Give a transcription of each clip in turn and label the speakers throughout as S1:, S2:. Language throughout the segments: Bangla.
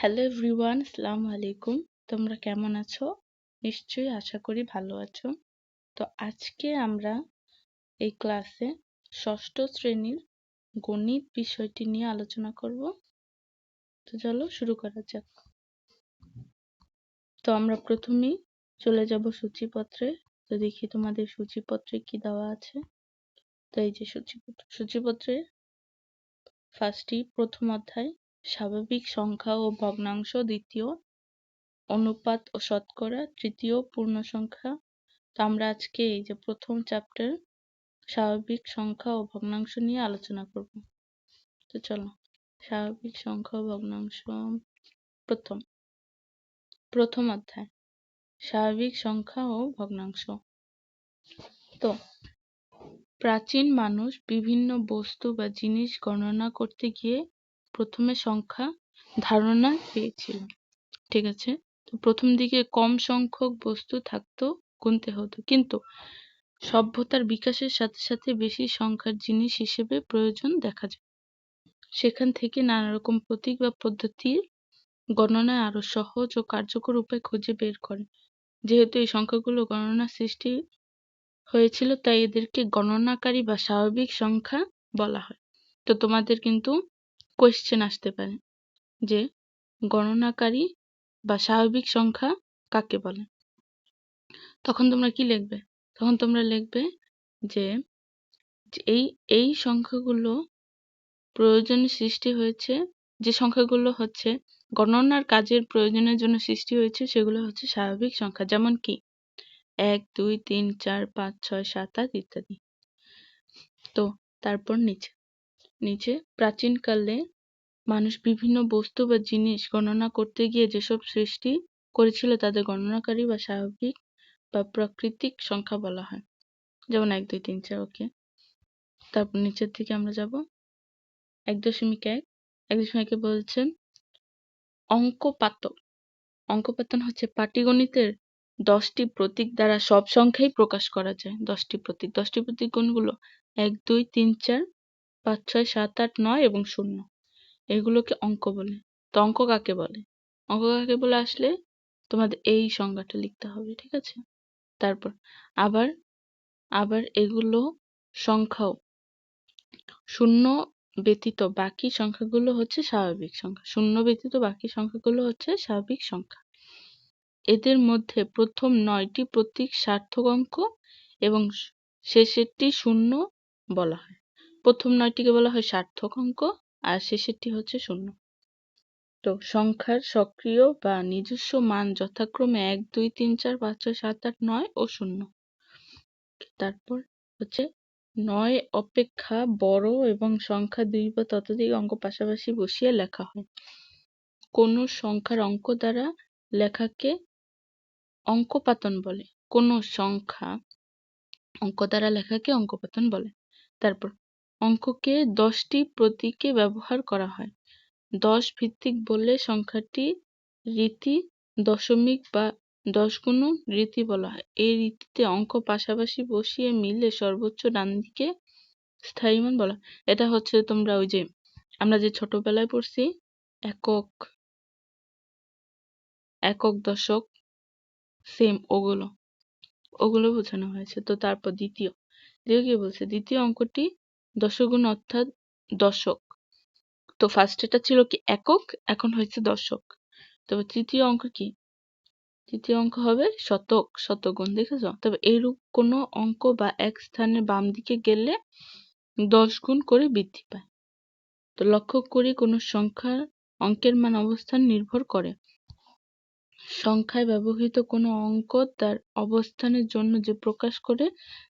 S1: হ্যালো এভরিওয়ান সালাম আলাইকুম তোমরা কেমন আছো নিশ্চয়ই আশা করি ভালো আছো তো আজকে আমরা এই ক্লাসে ষষ্ঠ শ্রেণীর গণিত বিষয়টি নিয়ে আলোচনা করব তো চলো শুরু করা যাক তো আমরা প্রথমেই চলে যাব সূচিপত্রে তো দেখি তোমাদের সূচিপত্রে কি দেওয়া আছে তো এই যে সূচিপত্র সূচিপত্রে ফার্স্টই প্রথম অধ্যায় স্বাভাবিক সংখ্যা ও ভগ্নাংশ দ্বিতীয় অনুপাত ও শতকরা তৃতীয় পূর্ণ তো আমরা আজকে এই যে প্রথম চ্যাপ্টার স্বাভাবিক সংখ্যা ও ভগ্নাংশ নিয়ে আলোচনা করব তো চলো স্বাভাবিক সংখ্যা ও ভগ্নাংশ প্রথম প্রথম অধ্যায় স্বাভাবিক সংখ্যা ও ভগ্নাংশ তো প্রাচীন মানুষ বিভিন্ন বস্তু বা জিনিস গণনা করতে গিয়ে প্রথমে সংখ্যা ধারণা পেয়েছিল ঠিক আছে তো প্রথম দিকে কম সংখ্যক বস্তু থাকতো গুনতে হতো কিন্তু সভ্যতার বিকাশের সাথে সাথে বেশি সংখ্যার জিনিস হিসেবে প্রয়োজন দেখা যায় সেখান থেকে নানা রকম প্রতীক বা পদ্ধতির গণনায় আরো সহজ ও কার্যকর উপায় খুঁজে বের করে যেহেতু এই সংখ্যাগুলো গণনা সৃষ্টি হয়েছিল তাই এদেরকে গণনাকারী বা স্বাভাবিক সংখ্যা বলা হয় তো তোমাদের কিন্তু কোয়েশ্চেন আসতে পারে যে গণনাকারী বা স্বাভাবিক সংখ্যা কাকে বলে তখন তোমরা কি লিখবে তখন তোমরা লিখবে যে এই এই সংখ্যাগুলো প্রয়োজন সৃষ্টি হয়েছে যে সংখ্যাগুলো হচ্ছে গণনার কাজের প্রয়োজনের জন্য সৃষ্টি হয়েছে সেগুলো হচ্ছে স্বাভাবিক সংখ্যা যেমন কি এক দুই তিন চার পাঁচ ছয় সাত আট ইত্যাদি তো তারপর নিচে নিচে প্রাচীনকালে মানুষ বিভিন্ন বস্তু বা জিনিস গণনা করতে গিয়ে যেসব সৃষ্টি করেছিল তাদের গণনাকারী বা স্বাভাবিক বা প্রাকৃতিক সংখ্যা বলা হয় যেমন এক দুই তিন চার ওকে তারপর নিচের দিকে আমরা যাব এক দশমিক এক এক দশমিক একে বলছে অঙ্কপাতক অঙ্কপাতন হচ্ছে পাটিগণিতের দশটি প্রতীক দ্বারা সব সংখ্যাই প্রকাশ করা যায় দশটি প্রতীক দশটি প্রতীক কোনগুলো এক দুই তিন চার পাঁচ ছয় সাত আট নয় এবং শূন্য এগুলোকে অঙ্ক বলে তো অঙ্ক কাকে বলে অঙ্ক কাকে বলে আসলে তোমাদের এই সংজ্ঞাটা লিখতে হবে ঠিক আছে তারপর আবার আবার এগুলো সংখ্যাও শূন্য ব্যতীত বাকি সংখ্যাগুলো হচ্ছে স্বাভাবিক সংখ্যা শূন্য ব্যতীত বাকি সংখ্যাগুলো হচ্ছে স্বাভাবিক সংখ্যা এদের মধ্যে প্রথম নয়টি প্রতীক সার্থক অঙ্ক এবং শেষেরটি শূন্য বলা হয় প্রথম নয়টিকে বলা হয় সার্থক অঙ্ক আর শেষেরটি হচ্ছে শূন্য তো সংখ্যার সক্রিয় বা নিজস্ব মান যথাক্রমে এক দুই তিন চার পাঁচ ছয় সাত আট নয় ও শূন্য তারপর হচ্ছে নয় অপেক্ষা বড় এবং সংখ্যা দুই বা ততোধিক অঙ্ক পাশাপাশি বসিয়ে লেখা হয় কোন সংখ্যার অঙ্ক দ্বারা লেখাকে অঙ্কপাতন বলে কোন সংখ্যা অঙ্ক দ্বারা লেখাকে অঙ্কপাতন বলে তারপর অঙ্ককে দশটি প্রতীকে ব্যবহার করা হয় দশ ভিত্তিক বললে সংখ্যাটি রীতি দশমিক বা দশ গুণ রীতি বলা হয় এই রীতিতে অঙ্ক পাশাপাশি বসিয়ে মিলে সর্বোচ্চ ডানদিকে স্থায়ী মান বলা এটা হচ্ছে তোমরা ওই যে আমরা যে ছোটবেলায় পড়ছি একক একক দশক সেম ওগুলো ওগুলো বোঝানো হয়েছে তো তারপর দ্বিতীয় দ্বিতীয় কি বলছে দ্বিতীয় অঙ্কটি দশগুণ অর্থাৎ দশক তো ফার্স্ট এটা ছিল কি একক এখন হয়েছে দশক তবে তৃতীয় অঙ্ক কি তৃতীয় অঙ্ক হবে শতক শতগুণ দেখেছ তবে এইরূপ কোন অঙ্ক বা এক স্থানের বাম দিকে গেলে দশ গুণ করে বৃদ্ধি পায় তো লক্ষ্য করি কোনো সংখ্যার অঙ্কের মান অবস্থান নির্ভর করে সংখ্যায় ব্যবহৃত কোনো অঙ্ক তার অবস্থানের জন্য যে প্রকাশ করে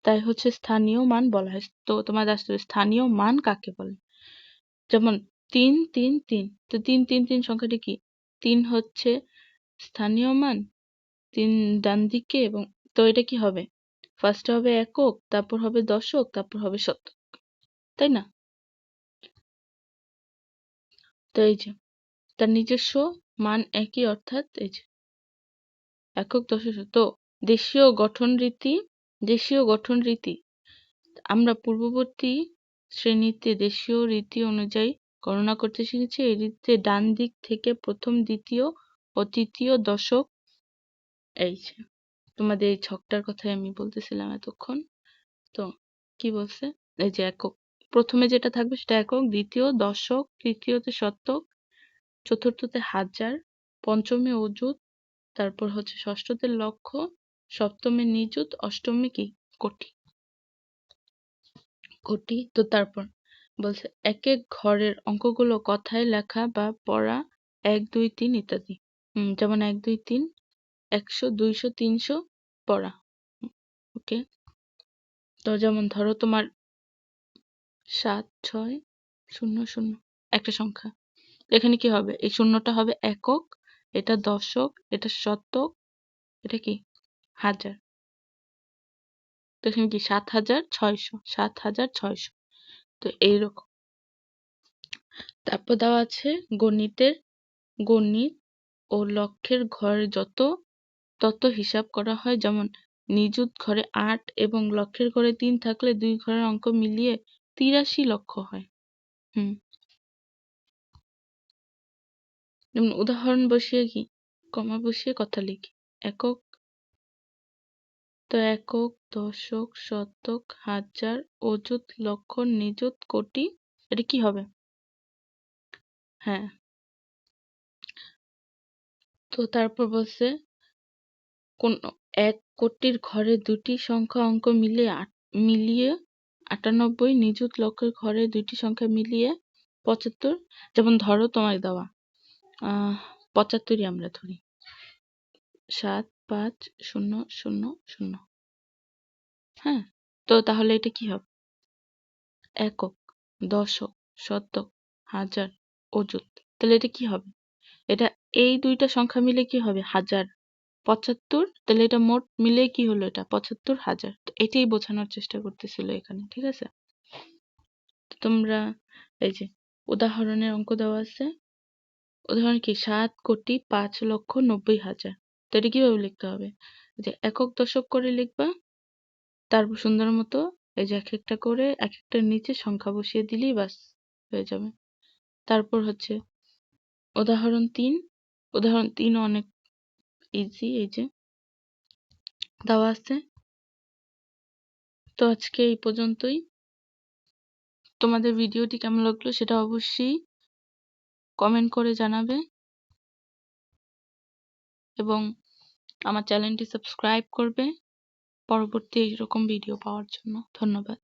S1: তাই হচ্ছে স্থানীয় মান বলা হয় তো তোমার আসতে স্থানীয় মান কাকে বলে যেমন তিন তিন তিন তো তিন তিন তিন সংখ্যাটি কি তিন হচ্ছে স্থানীয় মান তিন ডান দিকে এবং তো এটা কি হবে ফার্স্টে হবে একক তারপর হবে দশক তারপর হবে শতক তাই না তো এই যে তার নিজস্ব মান একই অর্থাৎ এই যে একক দশে তো দেশীয় গঠন রীতি দেশীয় গঠন রীতি আমরা পূর্ববর্তী শ্রেণীতে দেশীয় রীতি অনুযায়ী গণনা করতে শিখেছি এই রীতিতে ডান দিক থেকে প্রথম দ্বিতীয় ও তৃতীয় দশক এই তোমাদের এই ছকটার কথাই আমি বলতেছিলাম এতক্ষণ তো কি বলছে এই যে একক প্রথমে যেটা থাকবে সেটা একক দ্বিতীয় দশক তৃতীয়তে শতক চতুর্থতে হাজার পঞ্চমে অযুত তারপর হচ্ছে ষষ্ঠতে লক্ষ্য, সপ্তমে নিযুত, অষ্টমে কি কোটি কোটি তো তারপর বলছে এক এক ঘরের অঙ্কগুলো কথায় লেখা বা পড়া এক দুই তিন ইত্যাদি যেমন এক দুই তিন একশো দুইশো তিনশো পড়া ওকে তো যেমন ধরো তোমার সাত ছয় শূন্য শূন্য একটা সংখ্যা এখানে কি হবে এই শূন্যটা হবে একক এটা দশক, এটা শতক, এটা কি হাজার তো এখানে কি সাত হাজার ছয়শো সাত হাজার ছয়শো তো এইরকম তারপর দেওয়া আছে গণিতের গণিত ও লক্ষের ঘরে যত তত হিসাব করা হয় যেমন নিযুত ঘরে আট এবং লক্ষের ঘরে তিন থাকলে দুই ঘরের অঙ্ক মিলিয়ে তিরাশি লক্ষ হয় হম যেমন উদাহরণ বসিয়ে কি কমা বসিয়ে কথা লিখি একক তো একক দশক শতক হাজার অযুত লক্ষ নিযুত কোটি এটা কি হবে হ্যাঁ তো তারপর বলছে কোন এক কোটির ঘরে দুটি সংখ্যা অঙ্ক মিলিয়ে মিলিয়ে আটানব্বই নিযুত লক্ষের ঘরে দুইটি সংখ্যা মিলিয়ে পঁচাত্তর যেমন ধরো তোমায় দেওয়া পঁচাত্তরই আমরা ধরি সাত পাঁচ শূন্য শূন্য শূন্য হ্যাঁ তো তাহলে এটা কি হবে একক দশক শতক হাজার অযুত তাহলে এটা কি হবে এটা এই দুইটা সংখ্যা মিলে কি হবে হাজার পঁচাত্তর তাহলে এটা মোট মিলে কি হলো এটা পঁচাত্তর হাজার এটাই বোঝানোর চেষ্টা করতেছিল এখানে ঠিক আছে তোমরা এই যে উদাহরণের অঙ্ক দেওয়া আছে উদাহরণ কি সাত কোটি পাঁচ লক্ষ নব্বই হাজার তো এটা কিভাবে লিখতে হবে যে একক দশক করে লিখবা তারপর সুন্দর মতো এই যে এক একটা করে এক একটার নিচে সংখ্যা বসিয়ে দিলেই বাস হয়ে যাবে তারপর হচ্ছে উদাহরণ তিন উদাহরণ তিন অনেক ইজি এই যে দেওয়া আছে তো আজকে এই পর্যন্তই তোমাদের ভিডিওটি কেমন লাগলো সেটা অবশ্যই কমেন্ট করে জানাবে এবং আমার চ্যানেলটি সাবস্ক্রাইব করবে পরবর্তী এইরকম ভিডিও পাওয়ার জন্য ধন্যবাদ